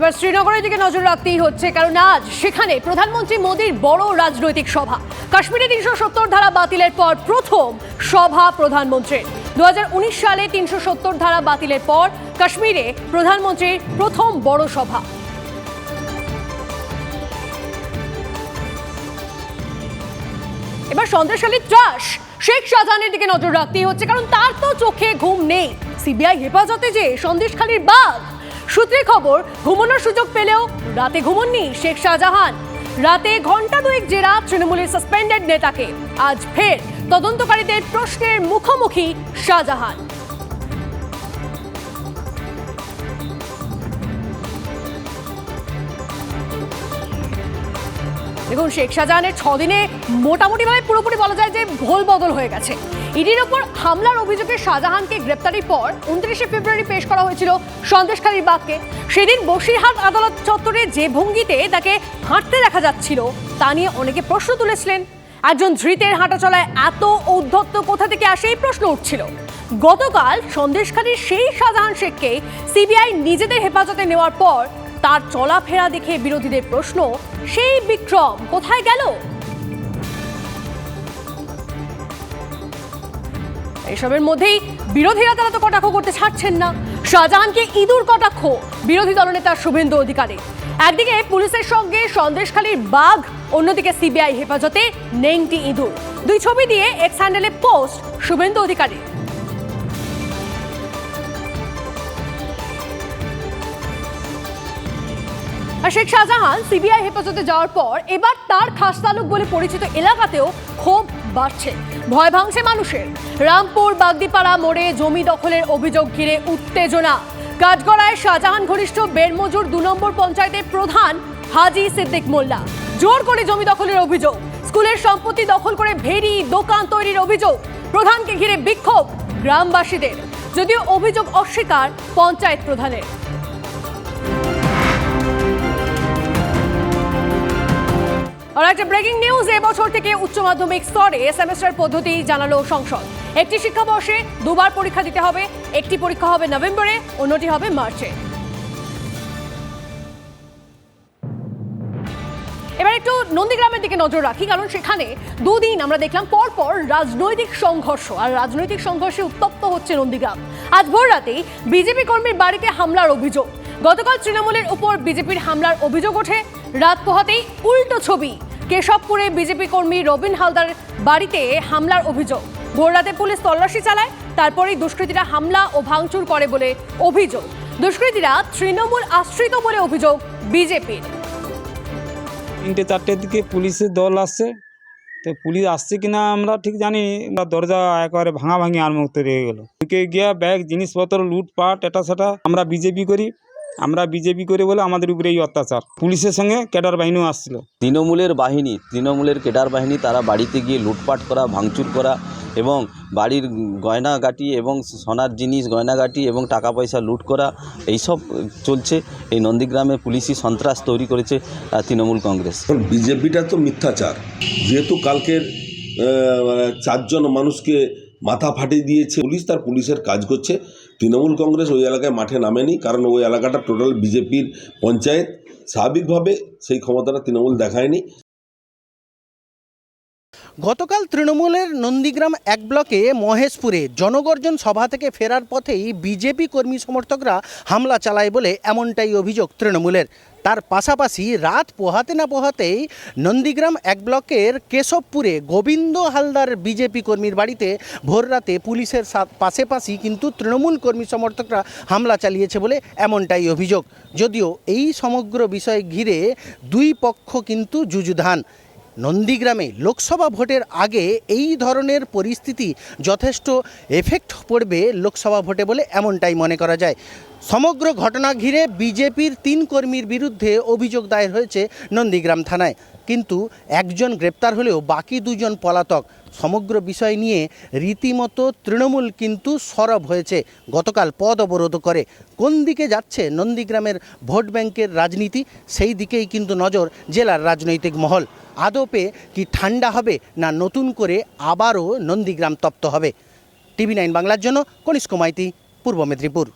এবার শ্রীনগরের দিকে নজর রাখতেই হচ্ছে, কারণ আজ সেখানে প্রধানমন্ত্রী মোদীর বড় রাজনৈতিক সভা। কাশ্মীরে তিনশো সত্তর ধারা বাতিলের পর প্রথম সভা প্রধানমন্ত্রীর। দুহাজার উনিশ সালে তিনশো সত্তর ধারা বাতিলের পর কাশ্মীরে প্রধানমন্ত্রীর প্রথম বড় সভা। এবার সন্দেশালী ত্রাস, শেখ শাহজাহানের দিকে নজর রাখতেই হচ্ছে, কারণ তার তো চোখে ঘুম নেই। সিবিআই হেফাজতে যে সন্দেশখালীর বাঘ সূত্রে খবর, ঘুমানোর সুযোগ পেলেও রাতে ঘুমননি শেখ শাহজাহান। রাতে ঘণ্টা দুয়েক জেরা তৃণমূলের সাসপেন্ডেড নেতাকে। আজ ফের তদন্তকারীদের প্রশ্নের মুখোমুখি শাহজাহান। দেখুন শেখ শাহজাহানের ছদিনে মোটামুটিভাবে পুরোপুরি বলা যায় যে ভোল বদল হয়ে গেছে। ইডির ওপর হামলার অভিযোগে শাহজাহানকে গ্রেপ্তারির পর উনত্রিশে ফেব্রুয়ারি পেশ করা হয়েছিল সন্দেশখালীর বাঘকে। সেদিন বসিরহাট আদালত চত্বরে যে ভঙ্গিতে তাকে হাঁটতে দেখা যাচ্ছিল, তা নিয়ে অনেকে প্রশ্ন তুলেছিলেন। একজন ধৃতের হাঁটা চলায় এত ঔদ্ধত্য কোথা থেকে আসে এই প্রশ্ন উঠছিল। গতকাল সন্দেশখালীর সেই শাহজাহান শেখকে সিবিআই নিজেদের হেফাজতে নেওয়ার পর তার চলাফেরা দেখে বিরোধীদের প্রশ্ন, সেই বিক্রম কোথায় গেল? এসবের মধ্যেই বিরোধীরা তারা তো কটাক্ষ করতে ছাড়ছেন না। শাহজাহানকে ইঁদুর কটাক্ষ, বিরোধী দলনেতা শুভেন্দু অধিকারী। একদিকে পুলিশের সঙ্গে সন্দেশখালীর বাঘ, অন্যদিকে সিবিআই হেফাজতে নেংটি ইঁদুর। দুই ছবি দিয়ে এক্স হ্যান্ডেলে পোস্ট শুভেন্দু অধিকারী আর শেখ শাহজাহান সিবিআই হেফাজতে যাওয়ার পর এবার তার খাসতালুক বলে পরিচিত এলাকাতেও ক্ষোভ বাড়ছে। ভয় ভাঙছে মানুষের। রামপুর, বাগদিপাড়া মোড়ে জমি দখলের অভিযোগ ঘিরে উত্তেজনা। কাজগড়ায় শাহজাহান ঘনিষ্ঠ বেরমজুর দু নম্বর পঞ্চায়েতের প্রধান হাজি সিদ্দিক মোল্লা। জোর করে জমি দখলের অভিযোগ। স্কুলের সম্পত্তি দখল করে ভেরি দোকান তৈরির অভিযোগ। প্রধানকে ঘিরে বিক্ষোভ গ্রামবাসীদের। যদিও অভিযোগ অস্বীকার পঞ্চায়েত প্রধানের। আর একটা ব্রেকিং নিউজ এবছর থেকে উচ্চ মাধ্যমিক স্তরে সেমেস্টার পদ্ধতি জানালো সংসদ। একটি শিক্ষাবর্ষে দুবার পরীক্ষা দিতে হবে, একটি পরীক্ষা হবে নভেম্বরে, অন্যটি হবে মার্চে। এবার একটু নন্দীগ্রামের দিকে নজর রাখি, কারণ সেখানে দুদিন আমরা দেখলাম পর পর রাজনৈতিক সংঘর্ষ, আর রাজনৈতিক সংঘর্ষে উত্তপ্ত হচ্ছে নন্দীগ্রাম। আজ ভোর রাতেই বিজেপি কর্মীর বাড়িতে হামলার অভিযোগ। গতকাল তৃণমূলের উপর বিজেপির হামলার অভিযোগ ওঠে, রাত পোহাতেই উল্টো ছবি। কেশবপুরে বিজেপি কর্মী রবিন হালদার বাড়িতে হামলার অভিযোগ। ভোর রাতে পুলিশ তল্লাশি চালায়, তারপরেই দুষ্কৃতীরা হামলা ও ভাঙচুর করে বলে অভিযোগ। দুষ্কৃতীরা তৃণমূল আশ্রিত বলে অভিযোগ বিজেপির। তিনটে, চারটের দিকে পুলিশের দল আসছে। তো পুলিশ আসছে কিনা আমরা ঠিক জানি না দরজা একেবারে ভাঙা ভাঙি আর মুহূর্তে রয়ে গেল গিয়া ব্যাগ, জিনিসপত্র, লুটপাট, এটা সেটা আমরা বিজেপি করি। আমরা বিজেপি করে বলে আমাদের উপরে এই অত্যাচার। পুলিশের সঙ্গে ক্যাডার বাহিনীও আসছিল। তৃণমূলের বাহিনী তৃণমূলের কেডার বাহিনী তারা বাড়িতে গিয়ে লুটপাট করা ভাঙচুর করা এবং বাড়ির গয়নাগাটি এবং সোনার জিনিস গয়নাগাটি এবং টাকা পয়সা লুট করা এইসব চলছে। এই নন্দীগ্রামে পুলিশি সন্ত্রাস তৈরি করেছে তৃণমূল কংগ্রেস। বিজেপিটা তো মিথ্যাচার। যেহেতু কালকের মানে চারজন মানুষকে মাথা ফাটিয়ে দিয়েছে পুলিশ তার পুলিশের কাজ করছে। তৃণমূল কংগ্রেস ওই এলাকায় মাঠে নামেনি, কারণ ওই এলাকাটা টোটাল বিজেপির পঞ্চায়েত। স্বাভাবিকভাবে সেই ক্ষমতাটা তৃণমূল দেখায়নি। গতকাল তৃণমূলের নন্দীগ্রাম এক ব্লকে মহেশপুরে জনগর্জন সভা থেকে ফেরার পথেই বিজেপি কর্মী সমর্থকরা হামলা চালায় বলে এমনটাই অভিযোগ তৃণমূলের। তার পাশাপাশি রাত পোহাতে না পোহাতেই নন্দীগ্রাম এক ব্লকের কেশবপুরে গোবিন্দ হালদার বিজেপি কর্মীর বাড়িতে ভোররাতে পুলিশের পাশাপাশি কিন্তু তৃণমূল কর্মী সমর্থকরা হামলা চালিয়েছে বলে এমনটাই অভিযোগ। যদিও এই সমগ্র বিষয় ঘিরে দুই পক্ষ কিন্তু যুযুধান। নন্দীগ্রামে লোকসভা ভোটের আগে এই ধরনের পরিস্থিতি যথেষ্ট এফেক্ট পড়বে লোকসভা ভোটে বলে এমনটাই মনে করা যায়। সমগ্র ঘটনা ঘিরে বিজেপির তিন কর্মীর বিরুদ্ধে অভিযোগ দায়ের হয়েছে নন্দীগ্রাম থানায়। কিন্তু একজন গ্রেপ্তার হলেও বাকি দুজন পলাতক। সমগ্র বিষয় নিয়ে রীতিমতো তৃণমূল কিন্তু সরব হয়েছে। গতকাল পদ অবরোধ করে। কোন দিকে যাচ্ছে নন্দীগ্রামের ভোট ব্যাংকের রাজনীতি? সেই দিকেই কিন্তু নজর জেলার রাজনৈতিক মহল। আদপে কি ঠান্ডা হবে না নতুন করে আবারও নন্দীগ্রাম তপ্ত হবে? টিভি নাইন বাংলার জন্য কনিষ্ক মাইতি, পূর্ব মেদিনীপুর।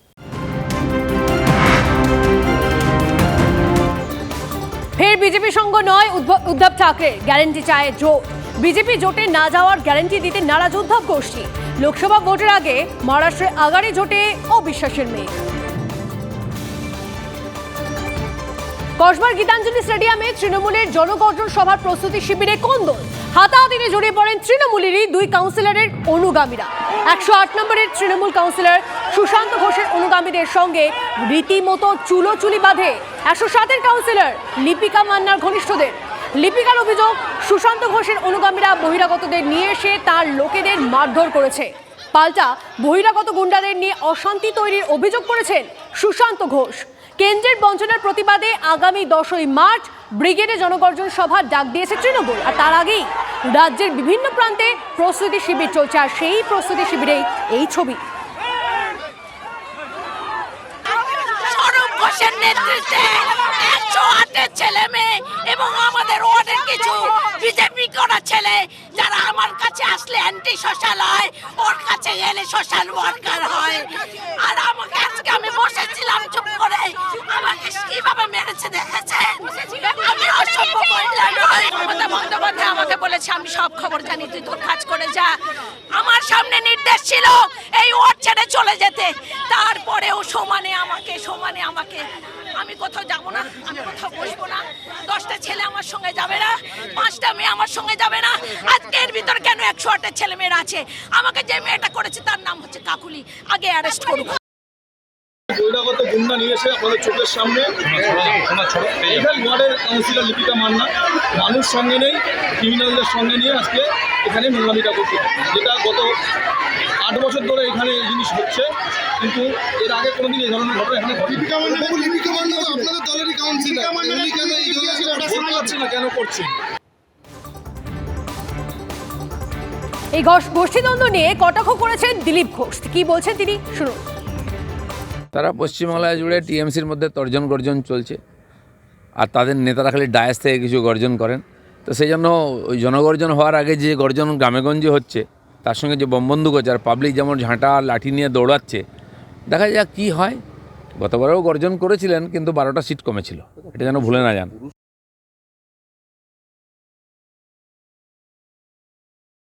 ফের বিজেপি সঙ্গ নয়, উদ্ধব ঠাকরে। গ্যারেন্টি চায় জোট। বিজেপি জোটে না যাওয়ার গ্যারেন্টি দিতে নারাজ উদ্ধব গোষ্ঠী। লোকসভা ভোটের আগে মহারাষ্ট্রে আগারে জোটে অবিশ্বাসের মেঘ কসবার গীতাঞ্জলি স্টেডিয়ামে তৃণমূলের জনগর্জন সভার প্রস্তুতি শিবিরে কোন্দল। হাতাহাতিতে জড়িয়ে পড়েন তৃণমূলেরই দুই কাউন্সিলরের অনুগামীরা। একশো আট নম্বরের তৃণমূল কাউন্সিলর সুশান্ত ঘোষের অনুগামীদের সঙ্গে রীতিমতো চুলোচুলি বাঁধে একশো সাতের কাউন্সিলর লিপিকা মান্নার ঘনিষ্ঠদের। লিপিকার অভিযোগ, সুশান্ত ঘোষের অনুগামীরা বহিরাগতদের নিয়ে এসে তার লোকেদের মারধর করেছে। পাল্টা, বহিরাগত গুন্ডাদের নিয়ে অশান্তি তৈরির অভিযোগ করেছেন সুশান্ত ঘোষ। কেন্দ্রের বঞ্চনার প্রতিবাদে আগামী দশই মার্চ ব্রিগেডে জনগর্জন সভার ডাক দিয়েছে তৃণমূল। আর তার আগেই রাজ্যের বিভিন্ন প্রান্তে প্রস্তুতি শিবির চলছে, আর সেই প্রস্তুতি শিবিরেই এই ছবি। ঘোষের নেতৃত্বে একশো আটের ছেলে মেয়ে এবং আমাদের ওয়ার্ডের কিছু বিজেপি করা ছেলে যারা আমার কাছে আসলে অ্যান্টি সোশ্যাল হয়, ওর কাছে গেলে সোশ্যাল ওয়ার্কার হয়। আর আমাকে আজকে আমি বসেছিলাম চুপ করে। আমাকে কীভাবে মেরেছে দেখেছেন? আমি অসভ্য মহিলা নই। মমতা বন্দ্যোপাধ্যায় আমাকে বলেছে, আমি সব খবর জানি, তুই তোর কাজ করে যা। আমার সামনে নির্দেশ ছিল ওয়ার্ড ছেড়ে চলে যেতে। তারপরেও সমানে আমাকে সমানে আমাকে। আমি কোথাও যাব না, আমি কোথাও বসবো না। দশটা ছেলে আমার সঙ্গে যাবে না, পাঁচটা মেয়ে আমার সঙ্গে যাবে না। আজকে এর ভিতর কেন একশো আটটা ছেলে মেয়েরা আছে? আমাকে যে মেয়েটা করেছে তার নাম হচ্ছে কাকুলি। আগে অ্যারেস্ট করুক বহিরাগত নিয়ে এসে আমাদের চোখের সামনে এইখানে ওয়ার্ডের কাউন্সিলর লিপিকা মান্না মানুষ সঙ্গে নেই ক্রিমিনালদের সঙ্গে নিয়ে আজকে এখানে নোংরামিটা করছে। যেটা গত আট বছর ধরে এখানে এই জিনিস হচ্ছে কিন্তু এর আগে কোনোদিন এই ধরনের ঘটনা এখানে ঘটেনি। আপনাদের দলেরই কাউন্সিলর কেন এই না কেন করছেন এই গোষ্ঠীদ্বন্দ্ব নিয়ে কটাক্ষ করেছেন দিলীপ ঘোষ। কি বলছেন তিনি? শুনুন। তারা পশ্চিমবাংলা জুড়ে টিএমসির মধ্যে তর্জন গর্জন চলছে। আর তাদের নেতারা খালি ডায়াস থেকে কিছু গর্জন করেন। তো সেই জন্য ওই জনগর্জন হওয়ার আগে যে গর্জন গ্রামেগঞ্জে হচ্ছে, তার সঙ্গে যে বমবন্ধুক হচ্ছে, আর পাবলিক যেমন ঝাঁটা লাঠি নিয়ে দৌড়াচ্ছে, দেখা যাক কী হয়। গতবারেও গর্জন করেছিলেন, কিন্তু বারোটা সিট কমেছিল। এটা যেন ভুলে না যান।